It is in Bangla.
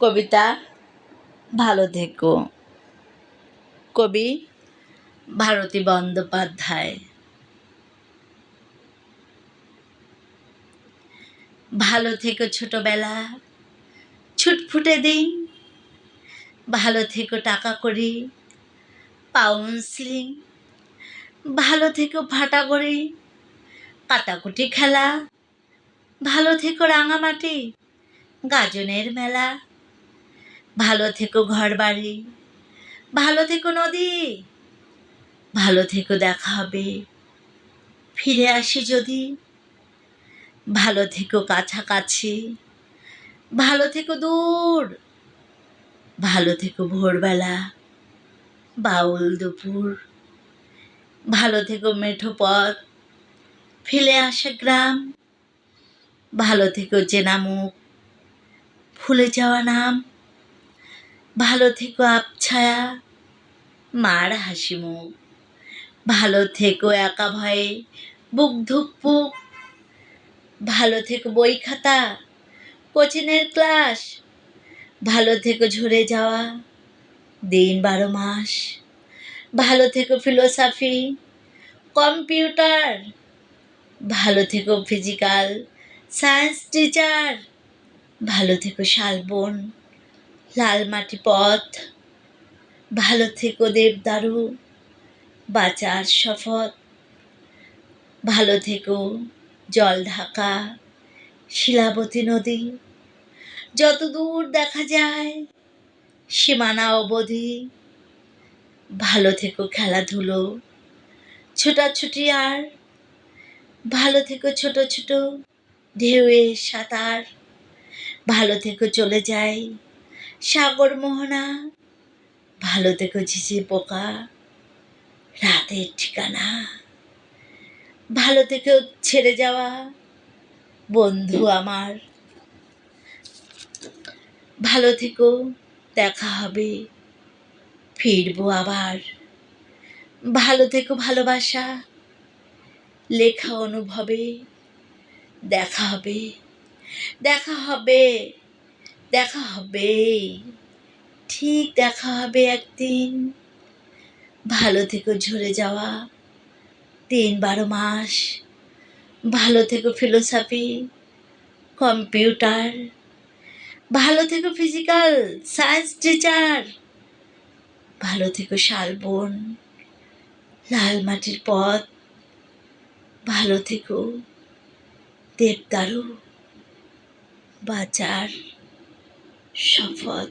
কবিতা ভালো থেকো। কবি ভারতী বন্দ্যোপাধ্যায়। ভালো থেকো ছোটবেলা, ছুটফুটে দিন। ভালো থেকো টাকা করি পাউন্সলিং ভালো থেকো ফাটা করি কাটাকুটি খেলা। ভালো থেকো রাঙামাটি, গাজনের মেলা। ভালো থেকো ঘর বাড়ি ভালো থেকো নদী। ভালো থেকো দেখা হবে। ফিরে আসি যদি। ভালো থেকো কাছাকাছি। ভালো থেকো দূর। ভালো থেকো ভোরবেলা। বাউল দুপুর। ভালো থেকো মেঠো পথ। ফেলে আসা গ্রাম। ভালো থেকো চেনা মুখ। ভুলে যাওয়া নাম। ভালো থেকো আবছায়া। মার হাসি মুখ। ভালো থেকো একা ভয়ে। বুক ধুক ধুকপুক ভালো থেকো বই খাতা। কোচিনের ক্লাস। ভালো থেকো ঝরে যাওয়া। দিন বারো মাস। ভালো থেকো ফিলোসফি। কম্পিউটার। ভালো থেকো ফিজিক্যাল সায়েন্স টিচার। ভালো থেকো শালবন। লাল মাটি পথ। ভালো থেকো দেবদারু, বাঁচার শপথ। ভালো থেকো জল ঢাকা, শিলাবতী নদী। যত দূর দেখা যায়, সীমানা অবধি। ভালো থেকো খেলাধুলো, ছোটাছুটি আর। ভালো থেকো ছোট ছোট ঢেউয়ে সাঁতার। ভালো থেকো চলে যাই। সাগর মোহনা ভালো থেকো ঝিঝি পোকা, রাতের ঠিকানা ভালো থেকো ছেড়ে যাওয়া, বন্ধু আমার। ভালো থেকো দেখা হবে, ফিরবো আবার। ভালো থেকো ভালোবাসা, লেখা অনুভবে দেখা হবে দেখা হবে। দেখা হবে ঠিক দেখা হবে একদিন। ভালো থেকো ঝরে যাওয়া। তিন বারো মাস। ভালো থেকো ফিলোসফি কম্পিউটার ভালো থেকো ফিজিক্যাল সায়েন্স টিচার ভালো থেকো শালবন, লাল মাটির পথ। ভালো থেকো দেবদারু, বাজার। শপথ